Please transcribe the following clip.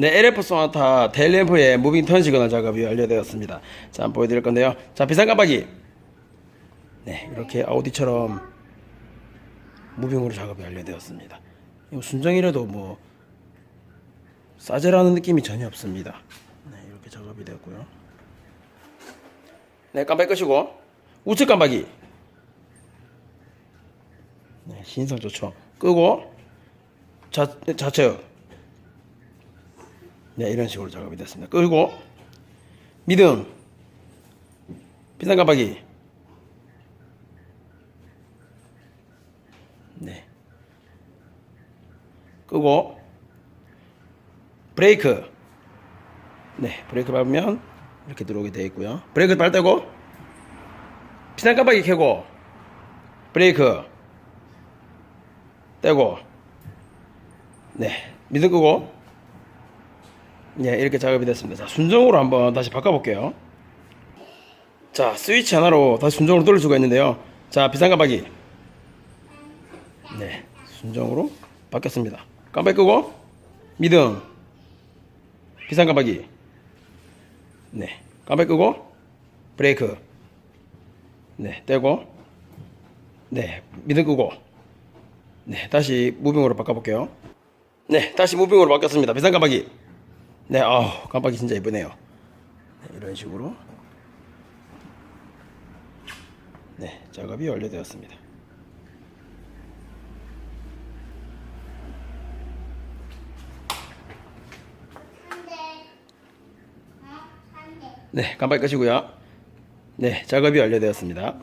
네, LF 소나타 테일램프의 무빙 턴 시그널 작업이 완료되었습니다. 자, 보여드릴 건데요. 자, 비상 깜빡이. 네, 이렇게 아우디처럼 무빙으로 작업이 완료되었습니다. 이거 순정이라도 뭐 싸제라는 느낌이 전혀 없습니다. 네, 이렇게 작업이 되었고요. 네, 깜빡이 끄시고 우측 깜빡이. 네, 신성 좋죠. 끄고 좌, 좌측. 네, 이런 식으로 작업이 됐습니다. 끄고 미등 비상 깜빡이. 네. 끄고 브레이크. 네, 브레이크 밟으면 이렇게 들어오게 되어 있고요. 브레이크 발 떼고 비상 깜빡이 켜고 브레이크 떼고 네 미등 끄고 네 이렇게 작업이 됐습니다. 자 순정으로 한번 다시 바꿔볼게요. 자 스위치 하나로 다시 순정으로 돌릴 수가 있는데요. 자 비상 깜빡이. 네 순정으로 바뀌었습니다. 깜빡이 끄고 미등. 비상 깜빡이. 네 깜빡이 끄고 브레이크. 네 떼고. 네 미등 끄고. 네 다시 무빙으로 바꿔볼게요. 네 다시 무빙으로 바뀌었습니다. 비상 깜빡이 네 아우 깜빡이 진짜 이쁘네요. 네, 이런 식으로. 네 작업이 완료되었습니다. 네 깜빡이 끄시고요. 네 작업이 완료되었습니다